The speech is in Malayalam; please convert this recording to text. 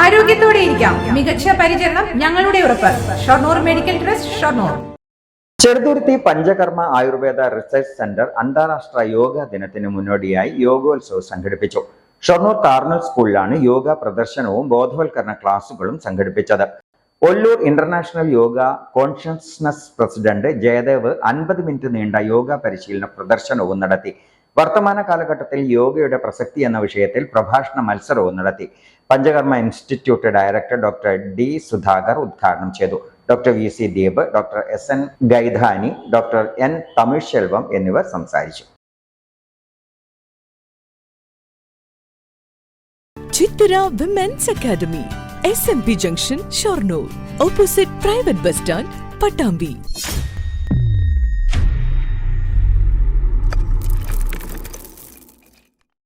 ആരോഗ്യത്തോടെ ഇരിക്കാം. മികച്ച പരിചരണം ഞങ്ങളുടെ ഉറപ്പ്. Shoranur medical trust Shoranur. Cheruthuruthy Panchakarma Ayurveda research centre അന്താരാഷ്ട്ര യോഗ ദിനത്തിന് മുന്നോടിയായി യോഗോത്സവം സംഘടിപ്പിച്ചു. ഷൊർണൂർ കാർണൽ സ്കൂളിലാണ് യോഗ പ്രദർശനവും ബോധവൽക്കരണ ക്ലാസുകളും സംഘടിപ്പിച്ചത്. Ollur international yoga consciousness president Jayadev അൻപത് മിനിറ്റ് നീണ്ട യോഗ പരിശീലന പ്രദർശനവും നടത്തി. വർത്തമാന കാലഘട്ടത്തിൽ യോഗയുടെ പ്രസക്തി എന്ന വിഷയത്തിൽ പ്രഭാഷണ മത്സരവും നടത്തി. Panchakarma institute director doctor D Sudhakar ഉദ്ഘാടനം ചെയ്തു. Doctor V C Deep doctor S N Gaidhani doctor N Tamil Selvam എന്നിവർ സംസാരിച്ചു. Chithara women's academy S M P junction Shoranur opposite private bus stand Pattambi